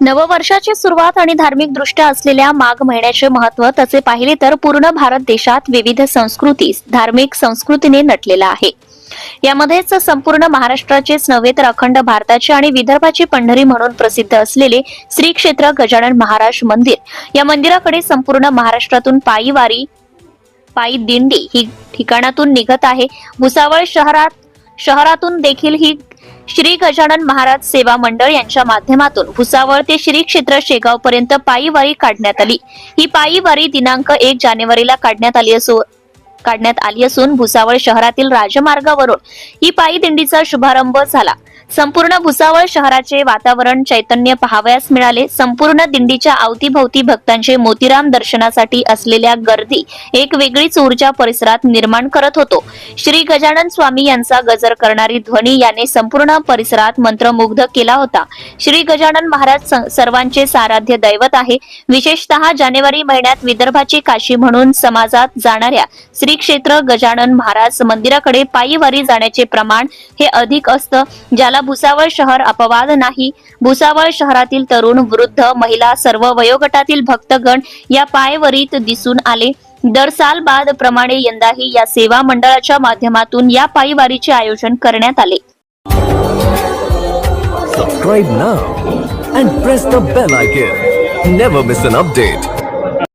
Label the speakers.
Speaker 1: नववर्षाची सुरुवात आणि धार्मिक दृष्ट्या असलेल्या माघ महिन्याचे महत्त्व तसे पाहिले तर पूर्ण भारत देशात विविध संस्कृती धार्मिक संस्कृतीने नटलेला आहे. यामध्येच संपूर्ण महाराष्ट्राचेच नव्हे तर अखंड भारताचे आणि विदर्भाची पंढरी म्हणून प्रसिद्ध असलेले श्री क्षेत्र गजानन महाराज मंदिर. या मंदिराकडे संपूर्ण महाराष्ट्रातून पायीवारी पायी दिंडी ही ठिकाणातून निघत आहे. भुसावळ शहरात शहरातून देखील ही श्री गजानन महाराज सेवा मंडळ यांच्या माध्यमातून भुसावळ ते श्री क्षेत्र शेगाव पर्यंत पायी वारी काढण्यात आली. ही पायी वारी दिनांक एक जानेवारीला काढण्यात आली असून काढण्यात आली असून भुसावळ शहरातील राजमार्गावरून ही पायी दिंडीचा शुभारंभ झाला. संपूर्ण भुसावळ शहराचे वातावरण चैतन्य पाहावयास मिळाले. संपूर्ण दिंडीच्या अवतीभोवती भक्तांचे मोतीराम दर्शनासाठी असलेल्या गर्दी एक वेगळीच ऊर्जा परिसरात निर्माण करत होतो. श्री गजानन स्वामी यांचा गजर करणारी ध्वनी याने संपूर्ण परिसरात मंत्रमुग्ध केला होता. श्री गजानन महाराज सर्वांचे साराध्य दैवत आहे. विशेषतः जानेवारी महिन्यात विदर्भाची काशी म्हणून समाजात जाणाऱ्या श्री क्षेत्र गजानन महाराज मंदिराकडे पायीवारी जाण्याचे प्रमाण हे अधिक असतं ज्याला भुसावळ शहर अपवाद नाही भुसावळ शहरातील तरुण वृद्ध महिला सर्व वयोगटातील भक्तगण या पायवरीत दिसून आले दर साल बाद प्रमाणे यंदाही या सेवा मंडळाच्या माध्यमातून या पायवारीचे आयोजन करण्यात आले
Speaker 2: Subscribe now and press the bell icon. Never miss an update.